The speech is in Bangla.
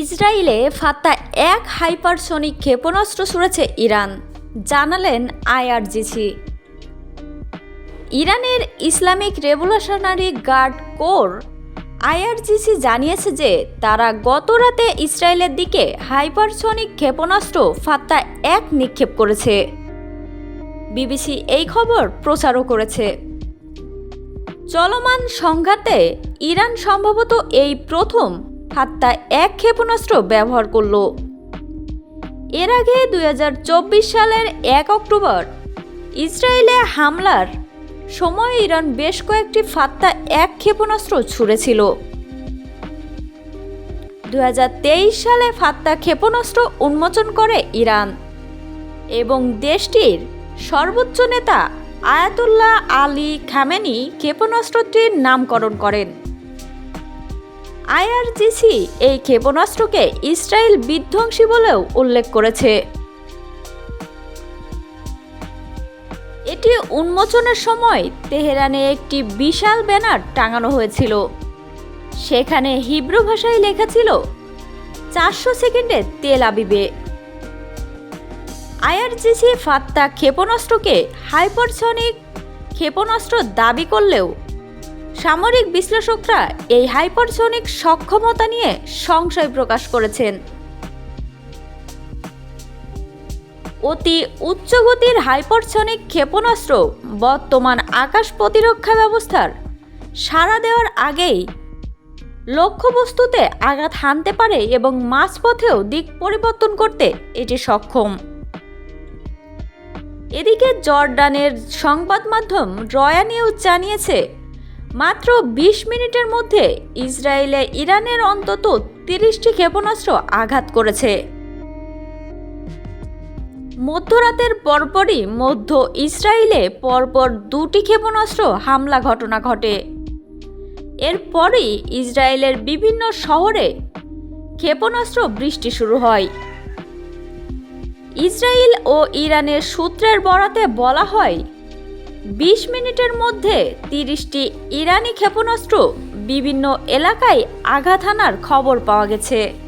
ইসরায়েলে ফাত্তা এক হাইপারসনিক ক্ষেপণাস্ত্র ছুড়েছে ইরান, জানালেন আইআরজিসি। ইরানের Islamic revolutionary guard corps, IRGC জানিয়েছে যে তারা গত রাতে ইসরায়েলের দিকে হাইপারসনিক ক্ষেপণাস্ত্র ফাত্তা এক নিক্ষেপ করেছে। বিবিসি এই খবর প্রচারও করেছে। চলমান সংঘাতে ইরান সম্ভবত এই প্রথম ফাত্তা এক ক্ষেপণাস্ত্র ব্যবহার করল। এর আগে দু হাজার চব্বিশ সালের এক অক্টোবর, ইসরায়েলে হামলার সময় ইরান বেশ কয়েকটি ফাত্তা এক ক্ষেপণাস্ত্র ছুড়েছিল। দু সালে ফাত্তা ক্ষেপণাস্ত্র উন্মোচন করে ইরান এবং দেশটির সর্বোচ্চ নেতা আয়াতুল্লাহ আলী খামেনি ক্ষেপণাস্ত্রটির নামকরণ করেন। আইআরজিসি এই ক্ষেপণাস্ত্রকে ইসরায়েল বিধ্বংসী বলেও উল্লেখ করেছে। এটি উন্মোচনের সময় তেহরানে একটি বিশাল ব্যানার টাঙানো হয়েছিল। সেখানে হিব্রু ভাষায় লেখা ছিল, চারশো সেকেন্ডে তেল আবিবে। আইআরজিসি ফাত্তা ক্ষেপণাস্ত্রকে হাইপারসনিক ক্ষেপণাস্ত্র দাবি করলেও সামরিক বিশ্লেষকরা এই হাইপারসনিক সক্ষমতা নিয়ে সংশয় প্রকাশ করেছেন। অতি উচ্চগতির হাইপারসনিক ক্ষেপণাস্ত্র বর্তমান আকাশ প্রতিরক্ষা ব্যবস্থার সাড়া দেওয়ার আগেই লক্ষ্যবস্তুতে আঘাত হানতে পারে এবং মাঝপথেও দিক পরিবর্তন করতে এটি সক্ষম। এদিকে জর্ডানের সংবাদ মাধ্যম রয়া নিউজ জানিয়েছে মাত্র ২০ মিনিটের মধ্যে ইসরায়েলে ইরানের অন্তত তিরিশটি ক্ষেপণাস্ত্র আঘাত করেছে। মধ্যরাতের পরপরই মধ্য ইসরায়েলে পরপর দুটি ক্ষেপণাস্ত্র হামলা ঘটনা ঘটে। এরপরই ইসরায়েলের বিভিন্ন শহরে ক্ষেপণাস্ত্র বৃষ্টি শুরু হয়। ইসরায়েল ও ইরানের সূত্রের বরাতে বলা হয় বিশ মিনিটের মধ্যে তিরিশটি ইরানি ক্ষেপণাস্ত্র বিভিন্ন এলাকায় আঘাত হানার খবর পাওয়া গেছে।